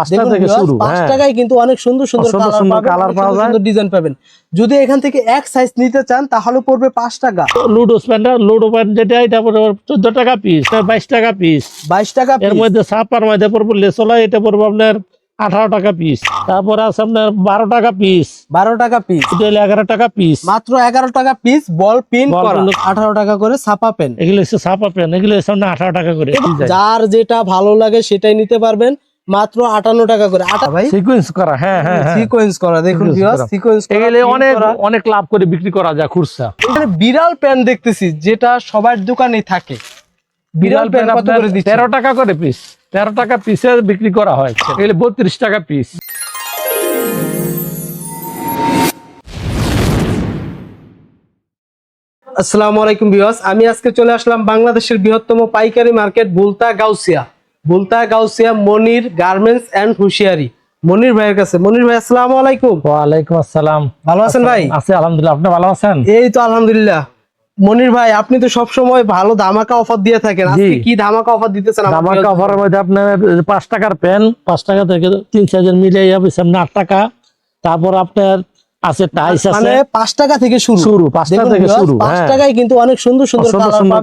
পাঁচটা থেকে শুরু টাকায় কিন্তু অনেক সুন্দর সুন্দর সুন্দর কালার সুন্দর পাবেন colour অনেক পাওয়া যায়। সুন্দর ডিজাইন পাবেন। যদি এখান থেকে এক সাইজ নিতে চান তাহলে পড়বে পাঁচ টাকা। লুডো স্প্যান্ডার লুডো প্যান্ট যেটা এটা পড়বে চোদ্দ টাকা পিস বাইশ টাকা পিস বাইশ টাকা এর মধ্যে সাপার মধ্যে পড়বে লেসোলা এটা পড়বে আপনার আঠারো টাকা পিস তারপরে আছে আপনার বারো টাকা পিস বারো টাকা পিস এগারো টাকা পিস মাত্র এগারো টাকা পিস বল পিন আঠারো টাকা করে ছাপা পেন এগুলো হচ্ছে সাপা পেন এগুলো আঠারো টাকা করে যার যেটা ভালো লাগে সেটাই নিতে পারবেন। মাত্র আটান্ন টাকা করে। আটা ভাই? সিকুয়েন্স করা হ্যাঁ হ্যাঁ হ্যাঁ। সিকোয়েন্স করা দেখুন Sequence করা। এগুলো অনেক অনেক লাভ করে বিক্রি করা যায় খুরসা। এখানে বিড়াল প্যান দেখতেছি যেটা সবার দোকানে থাকে। বিড়াল প্যান কত করে দিচ্ছে তেরো টাকা করে পিস তেরো টাকা পিসে বিক্রি করা হয়। এগুলো বত্রিশ টাকা পিস আসসালামু আলাইকুম ভিউয়ার্স আমি আজকে চলে আসলাম বাংলাদেশের বৃহত্তম পাইকারি market Bulta Gausia. Bulta Gausia Monir garments and hosiery. Monir ভাইয়ের কাছে। মনির ভাই আসসালামু আলাইকুম। ওয়ালাইকুম আসসালাম। ভালো আছেন ভাই? আছে আলহামদুলিল্লাহ। আপনি ভালো আছেন? এই তো আলহামদুলিল্লাহ। মনির ভাই আপনি তো সব সময় ভালো ধামাকা অফার দিয়ে থাকেন। আজকে কি ধামাকা অফার দিতেছেন ধামাকা? কাপড়ের মধ্যে আপনার পাঁচ টাকার পেন পাঁচ টাকা থেকে তিন সাইজের মিলে যাবে সামনে আট টাকা। তারপর আপনার আছে টাইস আছে। মানে পাঁচ টাকা থেকে শুরু। শুরু পাঁচটা দেখুন থেকে শুরু পাঁচ হ্যাঁ। টাকায় কিন্তু অনেক সুন্দর সুন্দর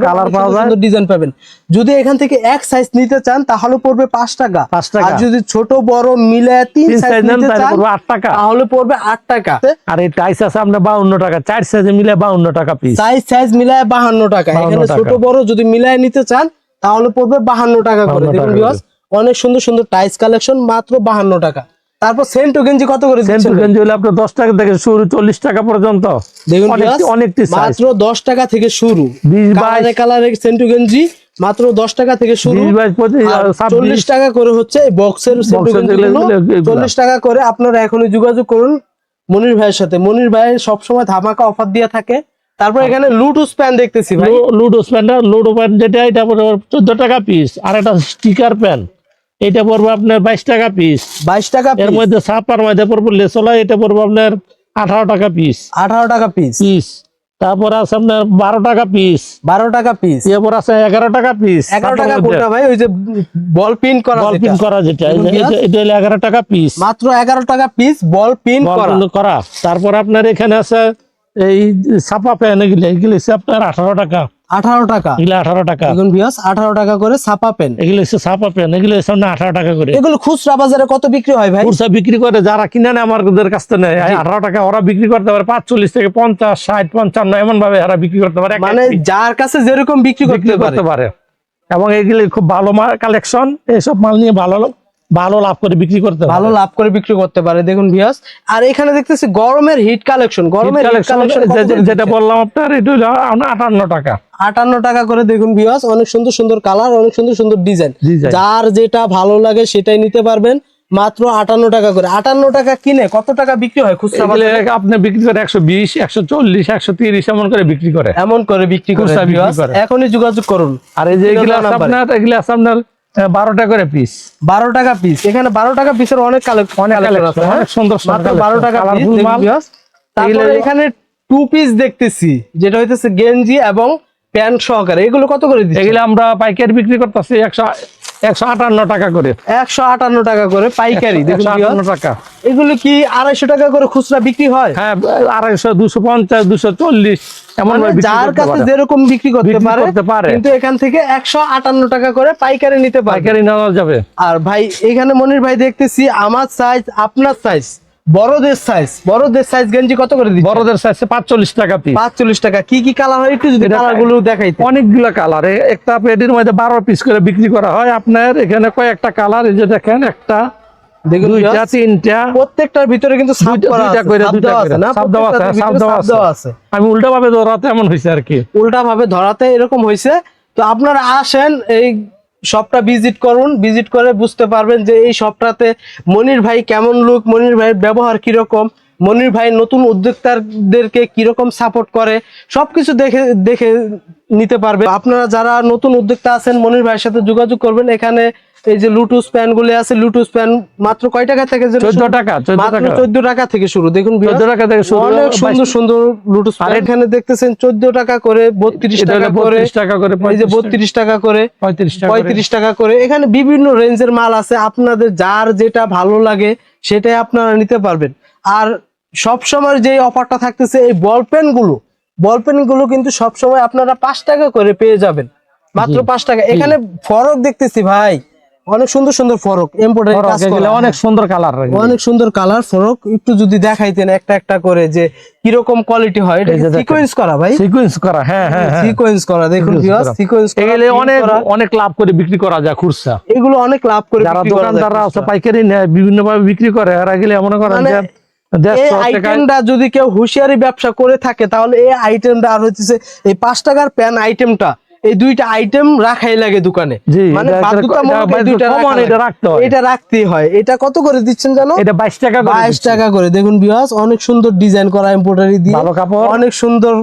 কালার পাওয়া যায়। সুন্দর ডিজাইন পাবেন। যদি এখান থেকে এক সাইজ নিতে চান তাহলে পড়বে পাঁচ টাকা। পাঁচ টাকা। আর যদি ছোট বড় মিলে তিন সাইজ নিতে তাহলে চান পড়বে আট টাকা। তাহলে পড়বে আট টাকা। আর এই টাইস আছে আপনার বাউন্ন টাকা চার সাইজে মিলে বাউন্ন টাকা পিস সাইজ সাইজ মিলায় বাহান্ন টাকা। এখানে ছোট বড় যদি মিলায় নিতে চান তাহলে পড়বে বাহান্ন টাকা করে। দেখুন টাকা viewers, অনেক সুন্দর সুন্দর টাইস কালেকশন মাত্র বাহান্ন টাকা। তারপর সেন্টু গেঞ্জি কত করে সেন্টু গেঞ্জি হলে আপনার দশ টাকা থেকে শুরু চল্লিশ টাকা পর্যন্ত। দেখুন অনেকটি মাত্র দশ টাকা থেকে শুরু। বিশ বাইশ। কালারে কালারে সেন্টু গেঞ্জি মাত্র দশ টাকা থেকে শুরু। চল্লিশ টাকা করে হচ্ছে বক্সের। চল্লিশ টাকা করে আপনারা এখনই যোগাযোগ করুন মনির ভাইয়ের সাথে। মনির ভাই সবসময় ধামাকা অফার দিয়ে থাকে। তারপর এখানে লুটুস প্যান দেখতেছি ভাই। লু- লুডো স্প্যান্ডার লুডো প্যান্ট যেটা এটা চোদ্দ টাকা পিস আর একটা স্টিকার প্যান এটা পড়বে আপনার বাইশ টাকা পিস বাইশ টাকা এর মধ্যে সাপার মধ্যে পড়বে লেসোলা এটা পড়বে আপনার আঠারো টাকা পিস আঠারো টাকা পিস পিস তারপর আছে আপনার বারো টাকা পিস বারো টাকা পিস এরপর আছে এগারো টাকা পিস এগারো টাকা কোনটা ভাই ওই যে বল পিন করা বল। পিন করা যেটা এটা- হলো এগারো টাকা পিস মাত্র এগারো টাকা পিস বল পিন করা। তারপর আপনার এখানে আছে এই ছাপা প্যান এগুলো এগুলো হচ্ছে আপনার আঠারো টাকা। আঠারো টাকা। এগুলো আঠারো টাকা। দেখুন বিয়াস আঠারো টাকা করে ছাপা পেন। এগুলো হচ্ছে ছাপা প্যান এগুলো হচ্ছে আঠারো টাকা করে। এগুলো খুচরা বাজারে কত বিক্রি হয় ভাই? খুচরা বিক্রি করে যারা কিনে নেয় আমাদের কাছ থেকে নেয়। আঠারো টাকা ওরা বিক্রি করতে পারে পাঁচচল্লিশ থেকে পঞ্চাশ ষাট পঞ্চান্ন এমন ভাবে এরা বিক্রি করতে পারে। মানে যার কাছে যেরকম বিক্রি করতে পারে করতে পারে। এবং এগুলি খুব ভালো মাল কালেকশন এইসব মাল নিয়ে ভালো ভালো লাভ করে বিক্রি করতে ভালো লাভ করে বিক্রি করতে পারে দেখুন ভিয়াস আর এখানে দেখতেছি গরমের হিট কালেকশন গরমের যেটা বললাম আপনার এটা আটান্ন টাকা। আটান্ন টাকা করে দেখুন ভিয়াস অনেক সুন্দর সুন্দর কালার অনেক সুন্দর সুন্দর ডিজাইন যার যেটা ভালো লাগে সেটাই নিতে পারবেন মাত্র আটান্ন টাকা করে। আটান্ন টাকা কিনে কত টাকা বিক্রি হয় খুচরা? আপনি বিক্রি করে একশো বিশ একশো চল্লিশ একশো তিরিশ এমন করে বিক্রি করে। এমন করে বিক্রি করে। এখনই যোগাযোগ করুন। আর এই যে এগুলো। আপনার এগুলো আপনার বারো টাকা করে পিস বারো টাকা পিস এখানে বারো টাকা পিসের অনেক অনেক অনেক সুন্দর বারো টাকা। তারপরে এখানে টু পিস দেখতেছি যেটা হইতেছে গেঞ্জি এবং প্যান্ট সহকারে। এগুলো কত করে দিচ্ছি এগুলো আমরা পাইকারি বিক্রি করতেছি একশো একশো আটান্ন টাকা করে। একশো আটান্ন টাকা করে পাইকারি। আটান্ন টাকা। এগুলো কি আড়াইশো টাকা করে খুচরা বিক্রি হয়? হ্যাঁ আড়াইশো দুশো পঞ্চাশ দুশো চল্লিশ এমন মানে যার কাছে যেরকম বিক্রি করতে পারে। কিন্তু এখান থেকে একশো আটান্ন টাকা করে পাইকারি নিতে পাইকারি নেওয়া যাবে। আর ভাই এখানে মনির ভাই দেখতেছি আমার সাইজ আপনার সাইজ বড়দের সাইজ বড়দের সাইজ গেঞ্জি কত করে দিচ্ছে বড়দের সাইজে পাঁচচল্লিশ টাকা পিস পাঁচচল্লিশ টাকা। কি কি কালার হয় একটু যদি এটা- কালারগুলো দেখাইতে অনেকগুলো কালার একটা পেডির মধ্যে বারো পিস করে বিক্রি করা হয়। আপনার এখানে কয়েকটা কালার এই যে দেখেন একটা দেখুন দুইটা তিনটা প্রত্যেকটার ভিতরে কিন্তু আছে। আমি উল্টা ভাবে ধরাতে এমন হয়েছে আর কি। উল্টা ভাবে ধরাতে এরকম হয়েছে তো আপনারা আসেন এই শপটা ভিজিট করুন ভিজিট করে বুঝতে পারবেন যে এই শপটাতে মনির ভাই কেমন লুক মনির ভাইয়ের ব্যবহার কীরকম। মনির ভাই নতুন উদ্যোক্তাদেরকে কীরকম সাপোর্ট করে সবকিছু দেখে দেখে নিতে পারবে। আপনারা যারা নতুন উদ্যোক্তা আছেন মনির ভাইয়ের সাথে যোগাযোগ করবেন। এখানে এই যে লুটুস প্যানগুলো আছে লুটুস প্যান মাত্র কয় টাকা থেকে চোদ্দ টাকা চোদ্দ মাত্র টাকা। চোদ্দ টাকা থেকে শুরু। দেখুন চোদ্দ টাকা থেকে শুরু। অনেক সুন্দর সুন্দর লুটুস প্যান। এখানে দেখতেছেন চোদ্দ টাকা করে বত্রিশ টাকা করে টাকা করে এই যে বত্রিশ টাকা করে পঁয়ত্রিশ টাকা করে। পঁয়ত্রিশ টাকা করে। এখানে বিভিন্ন রেঞ্জের মাল আছে। আপনাদের যার যেটা ভালো লাগে সেটাই আপনারা নিতে পারবেন। আর সব সময় যে অফারটা থাকতেছে এই বল পেনগুলো বল পেনগুলো কিন্তু সব সময় আপনারা পাঁচ টাকা করে পেয়ে যাবেন। মাত্র পাঁচ টাকা। এখানে ফরক দেখতেছি ভাই। অনেক সুন্দর সুন্দর ফরক এমপোর্টারি কাজ করা। অনেক সুন্দর কালার অনেক সুন্দর কালার ফরক। একটু যদি দেখাইতেন একটা একটা করে যে কীরকম কোয়ালিটি হয়। এটা। সিকোয়েন্স করা ভাই? সিকুয়েন্স করা হ্যাঁ হ্যাঁ হ্যাঁ। সিকোয়েন্স করা। দেখুন করা। সিকোয়েন্স এগুলো অনেক অনেক লাভ করে বিক্রি করা যায় খুরসা। এগুলো অনেক লাভ করে যারা করা দোকানদাররা আছে পাইকারি নেয় বিভিন্ন ভাবে বিক্রি করে এরা গেলে মনে করেন মানে যে এই আইটেমটা যদি কেউ হুঁশিয়ারি ব্যবসা করে থাকে তাহলে এই আইটেমটা আর হচ্ছে এই পাঁচ টাকার প্যান আইটেমটা এই দুইটা আইটেম রাখাই লাগে দোকানে। মানে এটা- হয়। রাখতেই হয়। এটা কত করে দিচ্ছেন জানো? এটা বাইশ টাকা করে বাইশ টাকা করে। দেখুন বিহাস অনেক সুন্দর ডিজাইন করা এমব্রয়ডারি দিয়ে। অনেক সুন্দর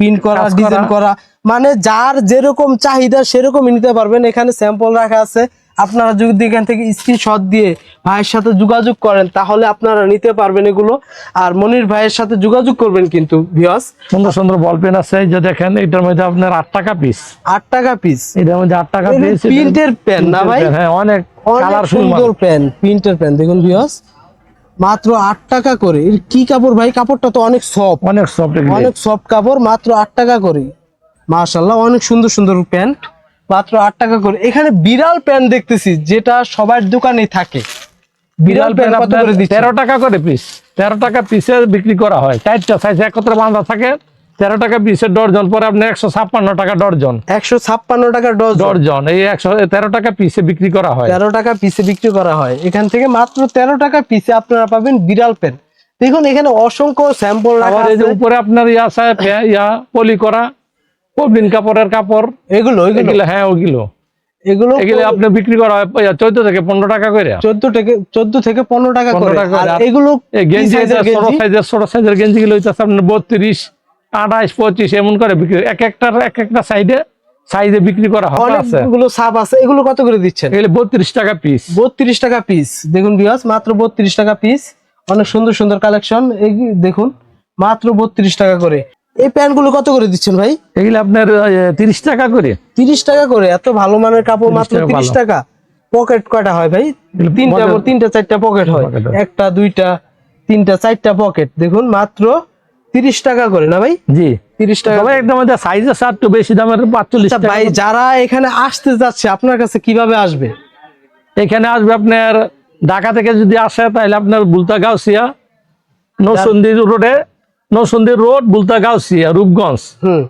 প্রিন্ট করা ডিজাইন করা। করা। মানে যার যেরকম চাহিদা সেরকমই নিতে পারবেন। এখানে স্যাম্পল রাখা আছে। আপনারা যদি এখান থেকে স্ক্রিনশট দিয়ে ভাইয়ের সাথে যোগাযোগ করেন তাহলে আপনারা নিতে পারবেন এগুলো। আর মনির ভাইয়ের সাথে যোগাযোগ করবেন কিন্তু ভিওস সুন্দর সুন্দর বল পেন আছে যে দেখেন এটার মধ্যে আপনার আট টাকা পিস আট টাকা পিস এটার মধ্যে আট টাকা পিস প্রিন্টের পেন না ভাই? হ্যাঁ অনেক সুন্দর পেন প্রিন্টের পেন দেখুন ভিওস মাত্র আট টাকা করে এর কি কাপড় ভাই? কাপড়টা তো অনেক সফট অনেক সফট অনেক সফট কাপড় মাত্র আট টাকা করে। মাশাল্লাহ অনেক সুন্দর সুন্দর প্যান্ট মাত্র আট টাকা করে। এখানে বিড়াল প্যান্ট দেখতেছি যেটা সবার দোকানে থাকে। বিড়াল প্যান্ট কত করে? দিচ্ছে তেরো টাকা করে পিস তেরো টাকা পিসে বিক্রি করা হয়। চারটা সাইজ একত্রে বাঁধা থাকে। তেরো টাকা পিসের ডর্জন পরে আপনার একশো ছাপ্পান্ন টাকা ডর্জন। একশো ছাপ্পান্ন টাকা ডজন ডর্জন এই একশো তেরো টাকা পিসে বিক্রি করা হয়। তেরো টাকা পিসে বিক্রি করা হয়। এখান থেকে মাত্র তেরো টাকা পিসে আপনারা পাবেন বিড়াল প্যান্ট দেখুন এখানে অসংখ্য স্যাম্পল রাখা আছে। উপরে আপনার ইয়া আছে ইয়া পলি করা। পবিন কাপড়ের কাপড়। এগুলো এগুলো? এগুলো হ্যাঁ ওগুলো। এগুলো এগুলো আপনার বিক্রি করা হয় চোদ্দ থেকে পনেরো টাকা করে। চোদ্দ থেকে চোদ্দ থেকে পনেরো টাকা 15 করে। টাকা করে। আর এগুলো গেঞ্জি ছোট সাইজের ছোট সাইজের গেঞ্জি গুলো হইতেছে আপনার বত্রিশ আঠাইশ পঁচিশ এমন করে বিক্রি এক একটার এক একটা সাইডে সাইজে বিক্রি করা হয় আছে। অনেকগুলো সাপ আছে। এগুলো কত করে দিচ্ছেন? এগুলো বত্রিশ টাকা পিস বত্রিশ টাকা পিস দেখুন বিয়াস মাত্র বত্রিশ টাকা পিস অনেক সুন্দর সুন্দর কালেকশন এই দেখুন মাত্র বত্রিশ টাকা করে। এই প্যান্টগুলো কত করে দিচ্ছেন ভাই? এগুলো আপনার তিরিশ টাকা করে। তিরিশ টাকা করে এত ভালো মানের কাপড় মাত্র তিরিশ। টাকা। পকেট কয়টা হয় ভাই? তিনটা তিনটা চারটা পকেট হয়। একটা দুইটা তিনটা চারটা পকেট। দেখুন মাত্র তিরিশ টাকা করে না ভাই? জি। তিরিশ টাকা তবে একদম সাইজ আছে একটু বেশি দামের পাঁচচল্লিশ আচ্ছা টাকা ভাই যারা এখানে আসতে যাচ্ছে আপনার কাছে কীভাবে আসবে? এখানে আসবে আপনার ঢাকা থেকে যদি আসে তাহলে আপনার বুলতা গাউসিয়া নৌসন্দি রোডে নৌসন্দি রোড বুলতা গাউসিয়া রূপগঞ্জ। হুম।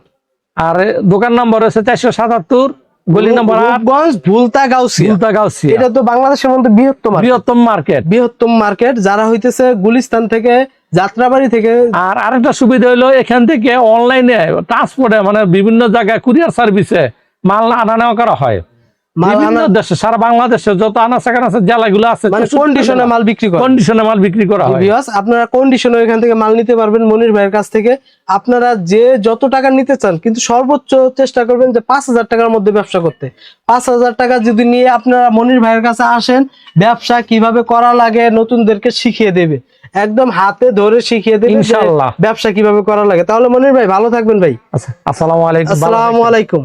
আর দোকান নম্বর হচ্ছে চারশো সাতাত্তর গলি নম্বর আট। রূপগঞ্জ ভুলতা গাউসিয়া বুলতা গাউসিয়া এটা তো বাংলাদেশের মধ্যে বৃহত্তম বৃহত্তম মার্কেট বৃহত্তম মার্কেট যারা হইতেছে গুলিস্তান থেকে যাত্রাবাড়ি থেকে। আর আরেকটা সুবিধা হলো এখান থেকে অনলাইনে ট্রান্সপোর্টে মানে বিভিন্ন জায়গায় কুরিয়ার সার্ভিসে মাল আনা নেওয়া করা হয়। দেশে সারা বাংলাদেশে যত আনাচে কানাচে জেলাগুলো আছে মানে কন্ডিশনে মাল বিক্রি করে কন্ডিশনে মাল বিক্রি করা হয়। আপনারা কন্ডিশনে এখান থেকে মাল নিতে পারবেন মনির ভাইয়ের কাছ থেকে। আপনারা যে যত টাকা নিতে চান কিন্তু সর্বোচ্চ চেষ্টা করবেন যে পাঁচ হাজার টাকার মধ্যে ব্যবসা করতে। পাঁচ হাজার টাকা যদি নিয়ে আপনারা মনির ভাইয়ের কাছে আসেন ব্যবসা কীভাবে করা লাগে নতুনদেরকে শিখিয়ে দেবে। একদম হাতে ধরে শিখিয়ে দেবে ইনশাআল্লাহ। ব্যবসা কীভাবে করা লাগে। তাহলে মনির ভাই ভালো থাকবেন ভাই। আচ্ছা আসসালামু আলাইকুম আসসালামু আলাইকুম।